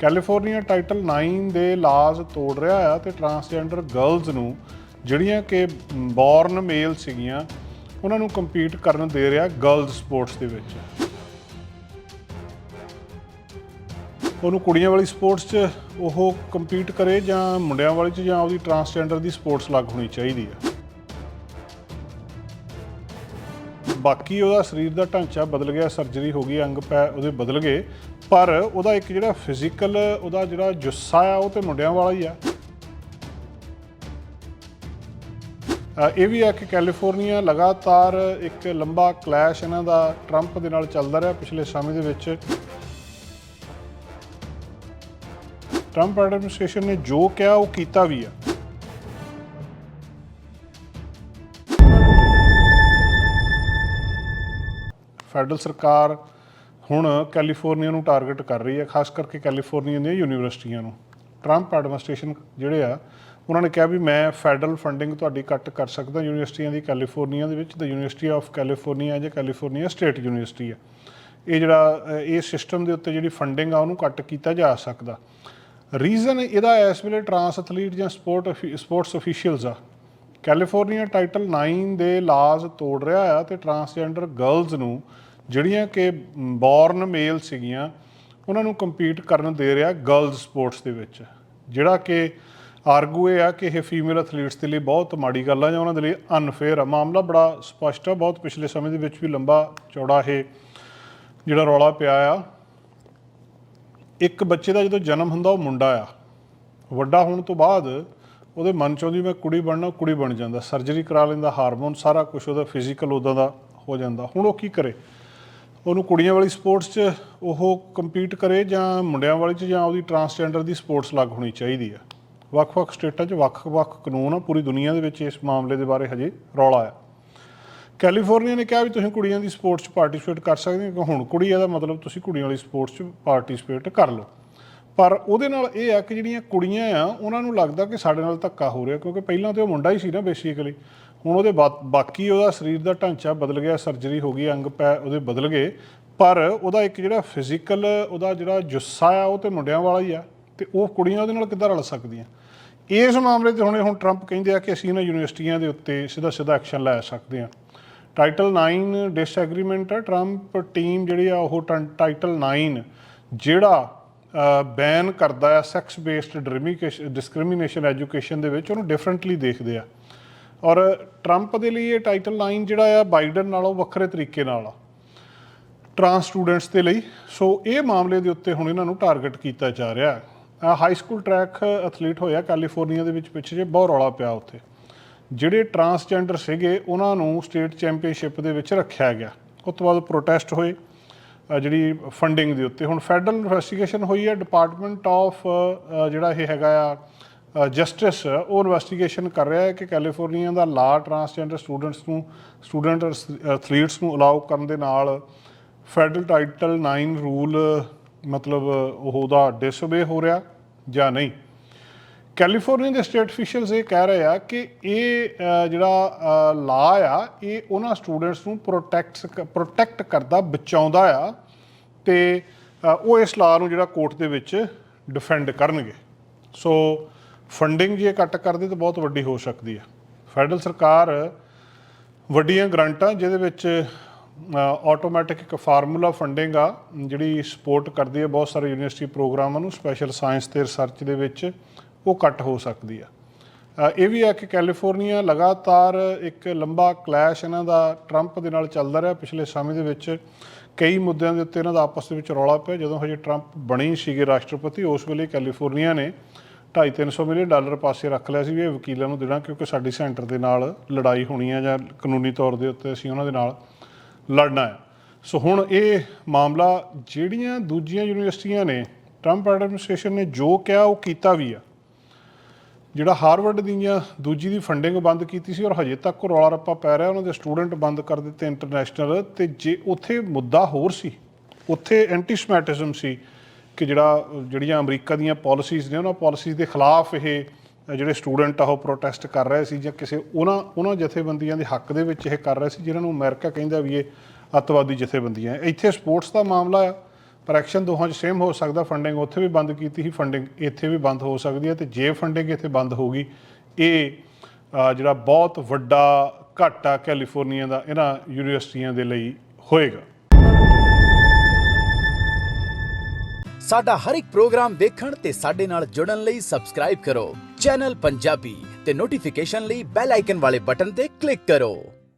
California title 9 ਦੇ ਲਾਜ਼ ਤੋੜ ਰਿਹਾ ਆ ਤੇ ਟਰਾਂਸਜੈਂਡਰ ਗਰਲਜ਼ ਨੂੰ ਜਿਹੜੀਆਂ ਕਿ ਬੌਰਨ ਮੇਲ ਸੀਗੀਆਂ, ਉਹਨਾਂ ਨੂੰ ਕੰਪੀਟ ਕਰਨ ਦੇ ਰਿਹਾ ਗਰਲਜ਼ ਸਪੋਰਟਸ ਦੇ ਵਿੱਚ। ਉਹਨੂੰ ਕੁੜੀਆਂ ਵਾਲੀ ਸਪੋਰਟਸ 'ਚ ਉਹ ਕੰਪੀਟ ਕਰੇ ਜਾਂ ਮੁੰਡਿਆਂ ਵਾਲੀ 'ਚ ਜਾਂ ਉਹਦੀ ਟਰਾਂਸਜੈਂਡਰ ਦੀ ਸਪੋਰਟਸ ਲੱਗ ਹੋਣੀ ਚਾਹੀਦੀ ਆ। ਬਾਕੀ ਉਹਦਾ ਸਰੀਰ ਦਾ ਢਾਂਚਾ ਬਦਲ ਗਿਆ, ਸਰਜਰੀ ਹੋ ਗਈ, ਅੰਗ ਪੈ ਉਹਦੇ ਬਦਲ ਗਏ। ਪਰ ਉਹਦਾ ਇੱਕ ਜਿਹੜਾ ਫਿਜ਼ੀਕਲ ਉਹਦਾ ਜਿਹੜਾ ਜੁੱਸਾ ਆ, ਉਹ ਤੇ ਮੁੰਡਿਆਂ ਵਾਲਾ ਹੀ ਆ। ਇਹ ਵੀ ਆ ਕਿ ਕੈਲੀਫੋਰਨੀਆ ਲਗਾਤਾਰ ਇੱਕ ਲੰਬਾ ਕਲੈਸ਼ ਇਹਨਾਂ ਦਾ ਟਰੰਪ ਦੇ ਨਾਲ ਚੱਲਦਾ ਰਿਹਾ ਪਿਛਲੇ ਸਮੇਂ ਦੇ ਵਿੱਚ। ਟਰੰਪ ਐਡਮਿਨਿਸਟ੍ਰੇਸ਼ਨ ਨੇ ਜੋ ਕਿਹਾ, ਉਹ ਕੀਤਾ ਵੀ ਆ। ਫੈਡਰਲ ਸਰਕਾਰ ਹੁਣ ਕੈਲੀਫੋਰਨੀਆ ਨੂੰ ਟਾਰਗੇਟ ਕਰ ਰਹੀ ਹੈ, ਖਾਸ ਕਰਕੇ ਕੈਲੀਫੋਰਨੀਆ ਦੀਆਂ ਯੂਨੀਵਰਸਿਟੀਆਂ ਨੂੰ। ਟਰੰਪ ਐਡਮਿਨਿਸਟ੍ਰੇਸ਼ਨ ਜਿਹੜੇ ਆ, ਉਹਨਾਂ ਨੇ ਕਿਹਾ ਵੀ ਮੈਂ ਫੈਡਰਲ ਫੰਡਿੰਗ ਤੁਹਾਡੀ ਕੱਟ ਕਰ ਸਕਦਾ, ਯੂਨੀਵਰਸਿਟੀਆਂ ਦੀ ਕੈਲੀਫੋਰਨੀਆ ਦੇ ਵਿੱਚ ਦ ਯੂਨੀਵਰਸਿਟੀ ਆਫ ਕੈਲੀਫੋਰਨੀਆ ਜਾਂ ਕੈਲੀਫੋਰਨੀਆ ਸਟੇਟ ਯੂਨੀਵਰਸਿਟੀ ਆ। ਇਹ ਜਿਹੜਾ ਇਹ ਸਿਸਟਮ ਦੇ ਉੱਤੇ ਜਿਹੜੀ ਫੰਡਿੰਗ ਆ, ਉਹਨੂੰ ਕੱਟ ਕੀਤਾ ਜਾ ਸਕਦਾ। ਰੀਜ਼ਨ ਇਹਦਾ ਇਸ ਵੇਲੇ ਟਰਾਂਸ ਐਥਲੀਟ ਜਾਂ ਸਪੋਰਟ ਸਪੋਰਟਸ ਅਫੀਸ਼ੀਅਲਸ ਆ। ਕੈਲੀਫੋਰਨੀਆ ਟਾਈਟਲ 9 ਦੇ ਲਾਜ਼ ਤੋੜ ਰਿਹਾ ਆ ਤੇ ਟਰਾਂਸਜੈਂਡਰ ਗਰਲਸ ਨੂੰ ਜਿਹੜੀਆਂ ਕਿ ਬੌਰਨ ਮੇਲ ਸੀਗੀਆਂ, ਉਹਨਾਂ ਨੂੰ ਕੰਪੀਟ ਕਰਨ ਦੇ ਰਿਹਾ ਗਰਲਜ਼ ਸਪੋਰਟਸ ਦੇ ਵਿੱਚ। ਜਿਹੜਾ ਕਿ ਆਰਗੂ ਇਹ ਆ ਕਿ ਇਹ ਫੀਮੇਲ ਐਥਲੀਟਸ ਦੇ ਲਈ ਬਹੁਤ ਮਾੜੀ ਗੱਲ ਆ ਜਾਂ ਉਹਨਾਂ ਦੇ ਲਈ ਅਨਫੇਅਰ ਆ। ਮਾਮਲਾ ਬੜਾ ਸਪਸ਼ਟ ਆ, ਬਹੁਤ ਪਿਛਲੇ ਸਮੇਂ ਦੇ ਵਿੱਚ ਵੀ ਲੰਬਾ ਚੌੜਾ ਇਹ ਜਿਹੜਾ ਰੌਲਾ ਪਿਆ ਆ। ਇੱਕ ਬੱਚੇ ਦਾ ਜਦੋਂ ਜਨਮ ਹੁੰਦਾ, ਉਹ ਮੁੰਡਾ ਆ। ਵੱਡਾ ਹੋਣ ਤੋਂ ਬਾਅਦ ਉਹਦੇ ਮਨ ਚ ਆਉਂਦੀ ਮੈਂ ਕੁੜੀ ਬਣਨਾ ਕੁੜੀ ਬਣ ਜਾਂਦਾ। ਸਰਜਰੀ ਕਰਾ ਲੈਂਦਾ ਹਾਰਮੋਨ ਸਾਰਾ ਕੁਝ ਉਹਦਾ ਫਿਜ਼ੀਕਲ ਉਦਾਂ ਦਾ ਹੋ ਜਾਂਦਾ। ਹੁਣ ਉਹ ਕੀ ਕਰੇ? ਉਹਨੂੰ ਕੁੜੀਆਂ ਵਾਲੀ ਸਪੋਰਟਸ 'ਚ ਉਹ ਕੰਪੀਟ ਕਰੇ ਜਾਂ ਮੁੰਡਿਆਂ ਵਾਲੀ 'ਚ ਜਾਂ ਉਹਦੀ ਟਰਾਂਸਜੈਂਡਰ ਦੀ ਸਪੋਰਟਸ ਲੱਗ ਹੋਣੀ ਚਾਹੀਦੀ ਆ। ਵੱਖ-ਵੱਖ ਸਟੇਟਾਂ 'ਚ ਵੱਖ-ਵੱਖ ਕਾਨੂੰਨ ਆ, ਪੂਰੀ ਦੁਨੀਆ ਦੇ ਵਿੱਚ ਇਸ ਮਾਮਲੇ ਦੇ ਬਾਰੇ ਹਜੇ ਰੌਲਾ ਆ। ਕੈਲੀਫੋਰਨੀਆ ਨੇ ਕਿਹਾ ਵੀ ਤੁਸੀਂ ਕੁੜੀਆਂ ਦੀ ਸਪੋਰਟਸ 'ਚ ਪਾਰਟਿਸਿਪੇਟ ਕਰ ਸਕਦੇ ਹੋ ਕਿ ਹੁਣ ਕੁੜੀ ਆ ਦਾ ਮਤਲਬ ਤੁਸੀਂ ਕੁੜੀਆਂ ਵਾਲੀ ਸਪੋਰਟਸ 'ਚ ਪਾਰਟਿਸਿਪੇਟ ਕਰ ਲਓ। ਪਰ ਉਹਦੇ ਨਾਲ ਇਹ ਆ ਕਿ ਜਿਹੜੀਆਂ ਕੁੜੀਆਂ ਆ, ਉਹਨਾਂ ਨੂੰ ਲੱਗਦਾ ਕਿ ਸਾਡੇ ਨਾਲ ਧੱਕਾ ਹੋ ਰਿਹਾ, ਕਿਉਂਕਿ ਪਹਿਲਾਂ ਤੇ ਉਹ ਮੁੰਡਾ ਹੀ ਸੀ ਨਾ ਬੇਸਿਕਲੀ। ਹੁਣ ਉਹਦੇ ਬਾ- ਬਾਕੀ ਉਹਦਾ ਸਰੀਰ ਦਾ ਢਾਂਚਾ ਬਦਲ ਗਿਆ ਸਰਜਰੀ ਹੋ ਗਈ, ਅੰਗ ਪੈ ਉਹਦੇ ਬਦਲ ਗਏ। ਪਰ ਉਹਦਾ ਇੱਕ ਜਿਹੜਾ ਫਿਜ਼ੀਕਲ ਉਹਦਾ ਜਿਹੜਾ ਜੁੱਸਾ ਆ, ਉਹ ਤੇ ਮੁੰਡਿਆਂ ਵਾਲਾ ਹੀ ਆ, ਤੇ ਉਹ ਕੁੜੀਆਂ ਉਹਦੇ ਨਾਲ ਕਿੱਦਾਂ ਰਲ ਸਕਦੀਆਂ? ਇਸ ਮਾਮਲੇ ਤੇ ਹੁਣੇ ਹੁਣ ਟਰੰਪ ਕਹਿੰਦੇ ਆ ਕਿ ਅਸੀਂ ਇਹਨਾਂ ਯੂਨੀਵਰਸਿਟੀਆਂ ਦੇ ਉੱਤੇ ਸਿੱਧਾ ਸਿੱਧਾ ਐਕਸ਼ਨ ਲੈ ਸਕਦੇ ਆ ਟਾਈਟਲ 9 ਡਿਸਐਗਰੀਮੈਂਟ ਹੈ ਟਰੰਪ ਟੀਮ ਜਿਹੜੀ ਆ, ਉਹ ਟਾਈਟਲ 9 ਜਿਹੜਾ ਬੈਨ ਕਰਦਾ ਆ ਸੈਕਸ ਬੇਸਡ ਡਿਸਕ੍ਰਿਮੀਨੇਸ਼ਨ ਐਜੂਕੇਸ਼ਨ ਦੇ ਵਿੱਚ, ਉਹਨੂੰ ਡਿਫਰੈਂਟਲੀ ਦੇਖਦੇ ਆ। ਔਰ ਟਰੰਪ ਦੇ ਲਈ ਇਹ ਟਾਈਟਲ ਲਾਈਨ ਜਿਹੜਾ ਆ ਬਾਈਡਨ ਨਾਲੋਂ ਵੱਖਰੇ ਤਰੀਕੇ ਨਾਲ ਆ ਟਰਾਂਸ ਸਟੂਡੈਂਟਸ ਦੇ ਲਈ। ਸੋ ਇਹ ਮਾਮਲੇ ਦੇ ਉੱਤੇ ਹੁਣ ਇਹਨਾਂ ਨੂੰ ਟਾਰਗੇਟ ਕੀਤਾ ਜਾ ਰਿਹਾ ਹੈ। ਹਾਈ ਸਕੂਲ ਟਰੈਕ ਐਥਲੀਟ ਹੋਇਆ ਕੈਲੀਫੋਰਨੀਆ ਦੇ ਵਿੱਚ ਪਿੱਛੇ ਜੇ ਬਹੁਤ ਰੌਲਾ ਪਿਆ ਉੱਥੇ। ਜਿਹੜੇ ਟਰਾਂਸਜੈਂਡਰ ਸੀਗੇ, ਉਹਨਾਂ ਨੂੰ ਸਟੇਟ ਚੈਂਪੀਅਨਸ਼ਿਪ ਦੇ ਵਿੱਚ ਰੱਖਿਆ ਗਿਆ। ਉਸ ਤੋਂ ਬਾਅਦ ਪ੍ਰੋਟੈਸਟ ਹੋਏ। ਜਿਹੜੀ ਫੰਡਿੰਗ ਦੇ ਉੱਤੇ। ਹੁਣ ਫੈਡਰਲ ਇਨਵੈਸਟੀਗੇਸ਼ਨ ਹੋਈ ਹੈ ਡਿਪਾਰਟਮੈਂਟ ਆਫ ਜਿਹੜਾ ਇਹ ਹੈਗਾ ਆ ਜਸਟਿਸ ਉਹ ਇਨਵੈਸਟੀਗੇਸ਼ਨ ਕਰ ਰਿਹਾ ਹੈ ਕਿ ਕੈਲੀਫੋਰਨੀਆ ਦਾ ਲਾ ਟਰਾਂਸਜੈਂਡਰ ਸਟੂਡੈਂਟਸ ਨੂੰ ਸਟੂਡੈਂਟ ਐਥਲੀਟਸ ਨੂੰ ਅਲਾਉ ਕਰਨ ਦੇ ਨਾਲ ਫੈਡਰਲ ਟਾਈਟਲ 9 ਰੂਲ ਮਤਲਬ, ਉਹਦਾ ਡਿਸਓਬੇ ਹੋ ਰਿਹਾ ਜਾਂ ਨਹੀਂ। ਕੈਲੀਫੋਰਨੀਆ ਦੇ ਸਟੇਟ ਅਫੀਸ਼ੀਅਲਸ ਇਹ ਕਹਿ ਰਹੇ ਆ ਕਿ ਇਹ ਜਿਹੜਾ ਲਾ ਆ, ਇਹ ਉਹਨਾਂ ਸਟੂਡੈਂਟਸ ਨੂੰ ਪ੍ਰੋਟੈਕਟ ਪ੍ਰੋਟੈਕਟ ਕਰਦਾ, ਬਚਾਉਂਦਾ ਆ ਤੇ ਉਹ ਇਸ ਲਾ ਨੂੰ ਜਿਹੜਾ ਕੋਰਟ ਦੇ ਵਿੱਚ ਡਿਫੈਂਡ ਕਰਨਗੇ। ਸੋ ਫੰਡਿੰਗ ਜੇ ਕੱਟ ਕਰਦੇ ਤਾਂ ਬਹੁਤ ਵੱਡੀ ਹੋ ਸਕਦੀ ਆ। ਫੈਡਰਲ ਸਰਕਾਰ ਵੱਡੀਆਂ ਗ੍ਰਾਂਟਾਂ, ਜਿਹਦੇ ਵਿੱਚ ਆਟੋਮੈਟਿਕ ਇੱਕ ਫਾਰਮੂਲਾ ਫੰਡਿੰਗ ਆ, ਜਿਹੜੀ ਸਪੋਰਟ ਕਰਦੀ ਹੈ ਬਹੁਤ ਸਾਰੇ ਯੂਨੀਵਰਸਿਟੀ ਪ੍ਰੋਗਰਾਮਾਂ ਨੂੰ ਸਪੈਸ਼ਲ ਸਾਇੰਸ ਤੇ ਰਿਸਰਚ ਦੇ ਵਿੱਚ। ਉਹ ਘੱਟ ਹੋ ਸਕਦੀ ਆ। ਇਹ ਵੀ ਹੈ ਕਿ ਕੈਲੀਫੋਰਨੀਆ ਲਗਾਤਾਰ ਇੱਕ ਲੰਬਾ ਕਲੈਸ਼ ਇਹਨਾਂ ਦਾ ਟਰੰਪ ਦੇ ਨਾਲ ਚੱਲਦਾ ਰਿਹਾ। ਪਿਛਲੇ ਸਮੇਂ ਦੇ ਵਿੱਚ ਕਈ ਮੁੱਦਿਆਂ ਦੇ ਉੱਤੇ ਇਹਨਾਂ ਦਾ ਆਪਸ ਦੇ ਵਿੱਚ ਰੌਲਾ ਪਿਆ। ਜਦੋਂ ਹਜੇ ਟਰੰਪ ਬਣੇ ਸੀਗੇ ਰਾਸ਼ਟਰਪਤੀ, ਉਸ ਵੇਲੇ ਕੈਲੀਫੋਰਨੀਆ ਨੇ 2.5-300 ਮਿਲੀਅਨ ਡਾਲਰ ਪਾਸੇ ਰੱਖ ਲਿਆ ਸੀ ਵੀ ਇਹ ਵਕੀਲਾਂ ਨੂੰ ਦੇਣਾ ਕਿਉਂਕਿ ਸਾਡੀ ਸੈਂਟਰ ਦੇ ਨਾਲ ਲੜਾਈ ਹੋਣੀ ਹੈ ਜਾਂ ਕਾਨੂੰਨੀ ਤੌਰ ਦੇ ਉੱਤੇ ਅਸੀਂ ਉਹਨਾਂ ਦੇ ਨਾਲ ਲੜਨਾ ਹੈ। ਸੋ ਹੁਣ ਇਹ ਮਾਮਲਾ ਜਿਹੜੀਆਂ ਦੂਜੀਆਂ ਯੂਨੀਵਰਸਿਟੀਆਂ ਨੇ, ਟਰੰਪ ਐਡਮਿਨਿਸਟ੍ਰੇਸ਼ਨ ਨੇ ਜੋ ਕਿਹਾ ਉਹ ਕੀਤਾ ਵੀ ਆ। ਜਿਹੜਾ ਹਾਰਵਰਡ ਦੀਆਂ ਦੂਜੀ ਦੀ ਫੰਡਿੰਗ ਬੰਦ ਕੀਤੀ ਸੀ ਔਰ ਹਜੇ ਤੱਕ ਰੌਲਾ ਰੱਪਾ ਪੈ ਰਿਹਾ, ਉਹਨਾਂ ਦੇ ਸਟੂਡੈਂਟ ਬੰਦ ਕਰ ਦਿੱਤੇ ਇੰਟਰਨੈਸ਼ਨਲ ਤੇ ਜੇ ਉੱਥੇ ਮੁੱਦਾ ਹੋਰ ਸੀ, ਉੱਥੇ ਐਂਟੀ ਸਮੈਟਿਜ਼ਮ ਸੀ ਕਿ ਜਿਹੜਾ, ਜਿਹੜੀਆਂ ਅਮਰੀਕਾ ਦੀਆਂ ਪਾਲਿਸੀਜ਼ ਨੇ, ਉਹਨਾਂ ਪਾਲਿਸੀਜ਼ ਦੇ ਖਿਲਾਫ ਇਹ ਜਿਹੜੇ ਸਟੂਡੈਂਟ ਆ ਉਹ ਪ੍ਰੋਟੈਸਟ ਕਰ ਰਹੇ ਸੀ ਜਾਂ ਕਿਸੇ ਉਹਨਾਂ ਉਹਨਾਂ ਜਥੇਬੰਦੀਆਂ ਦੇ ਹੱਕ ਦੇ ਵਿੱਚ ਇਹ ਕਰ ਰਹੇ ਸੀ, ਜਿਨ੍ਹਾਂ ਨੂੰ ਅਮਰੀਕਾ ਕਹਿੰਦਾ ਵੀ ਇਹ ਅੱਤਵਾਦੀ ਜਥੇਬੰਦੀਆਂ ਇੱਥੇ ਸਪੋਰਟਸ ਦਾ ਮਾਮਲਾ ਆ ਪਰ ਐਕਸ਼ਨ ਦੋਹਾਂ 'ਚ ਸੇਮ ਹੋ ਸਕਦਾ ਫੰਡਿੰਗ ਉੱਥੇ ਵੀ ਬੰਦ ਕੀਤੀ ਸੀ ਫੰਡਿੰਗ ਇੱਥੇ ਵੀ ਬੰਦ ਹੋ ਸਕਦੀ ਹੈ ਤੇ ਜੇ ਫੰਡਿੰਗ ਇੱਥੇ ਬੰਦ ਹੋਗੀ ਇਹ ਜਿਹੜਾ ਬਹੁਤ ਵੱਡਾ ਘਾਟਾ ਕੈਲੀਫੋਰਨੀਆ ਦਾ, ਇਹਨਾਂ ਯੂਨੀਵਰਸਿਟੀਆਂ ਦੇ ਲਈ ਹੋਏਗਾ। ਸਾਡਾ ਹਰ ਇੱਕ ਪ੍ਰੋਗਰਾਮ ਦੇਖਣ ਤੇ ਸਾਡੇ ਨਾਲ ਜੁੜਨ ਲਈ ਸਬਸਕ੍ਰਾਈਬ ਕਰੋ। ਚੈਨਲ ਪੰਜਾਬੀ ਤੇ ਨੋਟੀਫਿਕੇਸ਼ਨ ਲਈ ਬੈਲ ਆਈਕਨ ਵਾਲੇ ਬਟਨ ਤੇ ਕਲਿੱਕ ਕਰੋ।